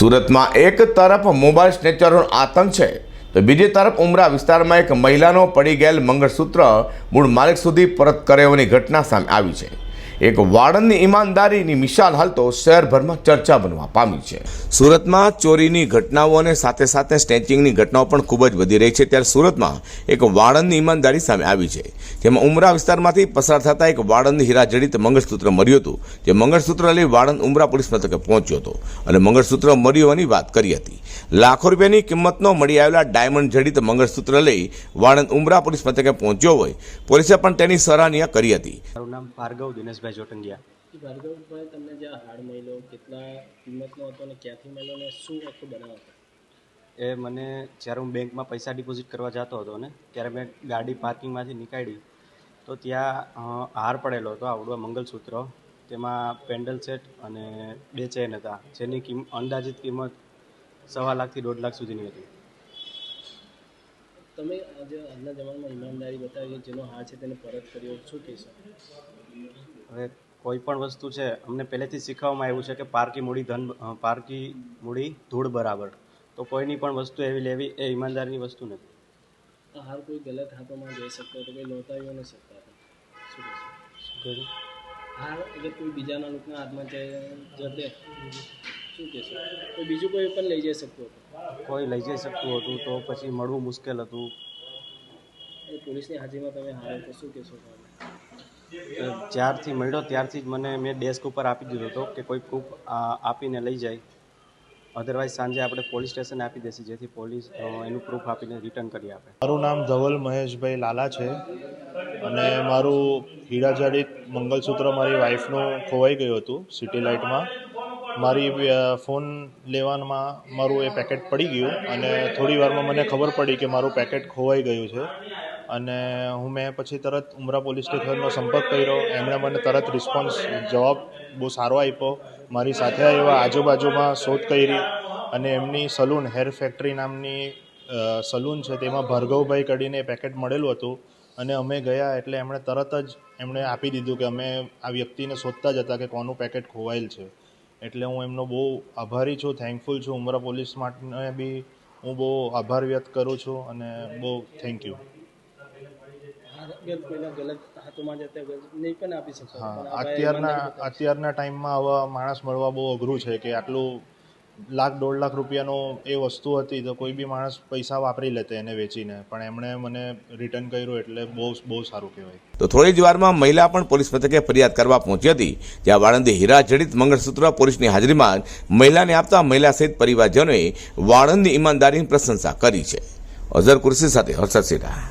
સુરતમાં એક તરફ મોબાઈલ સ્નેચરનો આતંક છે, તો બીજી તરફ ઉમરા વિસ્તારમાં એક મહિલાનો પડી ગયેલ મંગળસૂત્ર મૂળ માલિક સુધી પરત કરાવવાની ઘટના સામે આવી છે. એક વાળંદની ઈમાનદારીની મિસાલ હાલ તો શહેરભરમાં ચર્ચા બનવા પામી છે. સુરતમાં ચોરીની ઘટનાઓ અને સાથે સાથે સ્નેચિંગની ઘટનાઓ પણ ખૂબ જ વધી રહી છે. ત્યારે સુરતમાં એક વાળંદની ઈમાનદારી સામે આવી છે. જેમાં ઉમરા વિસ્તારમાંથી પસાર થતા એક વાળંદ હીરા જડિત મંગળસૂત્ર મળ્યું હતું. જે મંગળસૂત્ર લઈ વાળંદ ઉમરા પોલીસ મથકે પહોંચ્યો હતો અને મંગળસૂત્ર મળ્યું હોવાની વાત કરી હતી. લાખો રૂપિયાની કિંમતનો મળી આવેલા ડાયમંડ જડિત મંગળસૂત્ર લઈ વાળંદ ઉમરા પોલીસ મથકે પહોંચ્યો હોય. પોલીસે પણ તેની સરાહનીય કરી હતી. મારું નામ ભાર્ગવ દિનેશભાઈ જોટંગિયા એ ભાર્ગવભાઈ તમને જે હાડ મળ્યો કેટલા કિંમતનો હતો અને ક્યાંથી મળ્યો ને શું આખું બનાવ હતો એ મને જ્યારે હું બેંકમાં પૈસા ડિપોઝિટ કરવા જતો હતો ને ત્યારે મેં ગાડી પાર્કિંગમાંથી નીકાળી. તો ત્યાં હાર પડેલો હતો આવડવા મંગલસૂત્ર. તેમાં પેન્ડલ સેટ અને બે ચેન હતા જેની કિંમત અંદાજિત કિંમત સવા લાખથી દોઢ લાખ સુધીની હતી. તમે આજે આજના જમાનામાં ઈમાનદારી બતાવી જેનો હાર છે તેને પરત કર્યો શું કહેશો? હવે કોઈ પણ વસ્તુ છે અમને પહેલેથી શીખવવામાં આવ્યું છે કે પારકી મૂડી ધન પારકી મૂડી ધૂળ બરાબર. તો કોઈની પણ વસ્તુ એવી લેવી એ ઈમાનદારની વસ્તુ નથી. હાર કોઈ ગલત હાથોમાં જઈ શકતો તો કોઈ નોંધાવી ન શકતા શું શું હાર એટલે કોઈ બીજાના લોકોના હાથમાં જઈ જતે શું કહેશો કોઈ બીજું કોઈ પણ લઈ જઈ શકતું હતું? કોઈ લઈ જઈ શકતું હતું તો પછી મળવું મુશ્કેલ હતું. પોલીસની હાજરીમાં તમે હારો તો શું કહેશો? જ્યારથી મળ્યો ત્યારથી જ મને મેં ડેસ્ક ઉપર આપી દીધો હતો કે કોઈ પ્રૂફ આપીને લઈ જાય. અધરવાઇઝ સાંજે આપણે પોલીસ સ્ટેશન આપી દેશે, જેથી પોલીસ એનું પ્રૂફ આપીને રિટર્ન કરી આપે. મારું નામ ધવલ મહેશભાઈ લાલા છે અને મારું હીરાજડિત મંગલસૂત્ર મારી વાઈફનું ખોવાઈ ગયું હતું સિટી લાઇટમાં મારી ફોન લેવામાં મારું એ પેકેટ પડી ગયું અને થોડી વારમાં મને ખબર પડી કે મારું પેકેટ ખોવાઈ ગયું છે. અને હું મેં પછી તરત ઉમરા પોલીસ સ્ટેશનનો સંપર્ક કર્યો. એમણે મને તરત રિસ્પોન્સ જવાબ બહુ સારો આપ્યો. મારી સાથે આવ્યા આજુબાજુમાં શોધ કરી અને એમની સલૂન હેર ફેક્ટરી નામની સલૂન છે તેમાં ભાર્ગવભાઈ કરીને પેકેટ મળેલું હતું. અને અમે ગયા એટલે એમણે તરત જ એમણે આપી દીધું કે અમે આ વ્યક્તિને શોધતા જ હતા કે કોનું પેકેટ ખોવાયેલ છે. એટલે હું એમનો બહુ આભારી છું થેન્કફુલ છું. ઉમરા પોલીસ માટે બી હું બહુ આભાર વ્યક્ત કરું છું અને બહુ થેન્ક યુ અત્યારના અત્યારના ટાઈમમાં આવા માણસ મળવા બહુ અઘરું છે કે આટલું લાખ દોઢ લાખ રૂપિયાનો એ વસ્તુ હતી તો કોઈ બી માણસ પૈસા વાપરી લેતે એને વેચીને. પણ એમણે મને રિટર્ન કર્યું એટલે બહુ બહુ સારું કહેવાય. તો થોડી જ વારમાં મહિલા પણ પોલીસ મથકે ફરિયાદ કરવા પહોંચી હતી જ્યાં વાળંદે હીરા જડિત મંગળસૂત્ર પોલીસની હાજરીમાં મહિલાને આપતા મહિલા સહિત પરિવારજનોએ વાળંદની ઈમાનદારીની પ્રશંસા કરી છે. અઝર કુર્સી સાથે હર્ષદ સિન્હા.